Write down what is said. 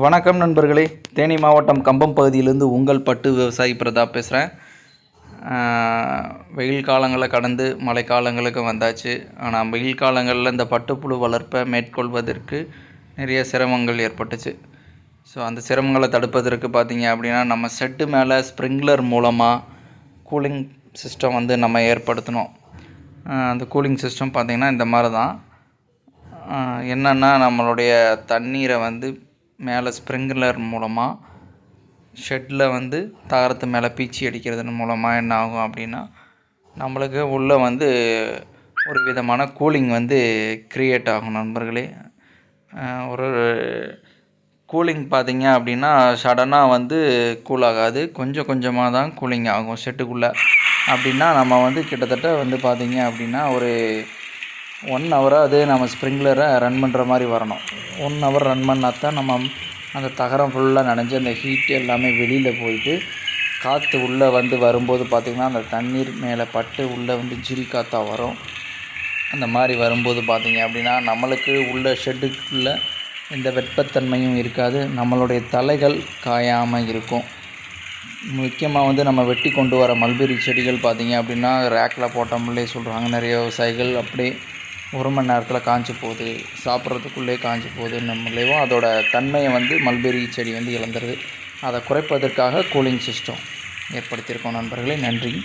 வணக்கம் நண்பர்களே. தேனி மாவட்டம் கம்பம் பகுதியிலேருந்து உங்கள் பட்டு விவசாயி பிரதாப் பேசுகிறேன் வெயில் காலங்களை கடந்து மழை காலங்களுக்கு வந்தாச்சு. ஆனால் வெயில் காலங்களில் இந்த பட்டுப்புழு வளர்ப்பை மேற்கொள்வதற்கு நிறைய சிரமங்கள் ஏற்பட்டுச்சு. ஸோ அந்த சிரமங்களை தடுப்பதற்கு பார்த்திங்க அப்படின்னா நம்ம செட்டு மேலே ஸ்ப்ரிங்க்லர் மூலமாக கூலிங் சிஸ்டம் வந்து நம்ம ஏற்படுத்தணும். அந்த கூலிங் சிஸ்டம் பார்த்திங்கன்னா இந்த மாதிரி தான் என்னென்னா நம்மளுடைய தண்ணீரை வந்து மேலே ஸ்ப்ரிங்க்லர் மூலமாக ஷெட்டில் வந்து தகரத்து மேலே பீச்சி அடிக்கிறது மூலமாக என்ன ஆகும் அப்படின்னா நம்மளுக்கு உள்ளே வந்து ஒரு விதமான கூலிங் வந்து க்ரியேட் ஆகும் நண்பர்களே. ஒரு கூலிங் பார்த்தீங்க அப்படின்னா சடனாக வந்து கூல் ஆகாது. கொஞ்சம் கொஞ்சமாக தான் கூலிங் ஆகும் ஷெட்டுக்குள்ளே. அப்படின்னா நம்ம வந்து கிட்டத்தட்ட வந்து பார்த்திங்க அப்படின்னா ஒரு ஒன் ஹவராக அது நம்ம ஸ்ப்ரிங்க்லரை ரன் பண்ணுற மாதிரி வரணும். ஒன் ஹவர் ரன் பண்ணால் தான் நம்ம அந்த தகரம் ஃபுல்லாக நனைஞ்சு அந்த ஹீட் எல்லாமே வெளியில் போயிட்டு காற்று உள்ளே வந்து வரும்போது பார்த்திங்கன்னா அந்த தண்ணீர் மேலே பட்டு உள்ளே வந்து ஜில் காற்றாக வரும். அந்த மாதிரி வரும்போது பார்த்தீங்க அப்படின்னா நம்மளுக்கு உள்ள ஷெட்டுக்குள்ளே எந்த வெப்பத்தன்மையும் இருக்காது. நம்மளுடைய தலைகள் காயாமல் இருக்கும். முக்கியமாக வந்து நம்ம வெட்டி கொண்டு வர மல்பெரி செடிகள் பார்த்திங்க அப்படின்னா ரேக்கில் போட்டோம்லே சொல்கிறாங்க நிறைய விவசாயிகள் அப்படியே ஒரு மணி நேரத்தில் காஞ்சி போகுது சாப்பிட்றதுக்குள்ளே காஞ்சி போகுது நம்மளேவும் அதோட தன்மையை வந்து மல்பெரி செடி வந்து இழந்துருது. அதை குறைப்பதற்காக கூலிங் சிஸ்டம் ஏற்படுத்தியிருக்கோம் நண்பர்களே நன்றி.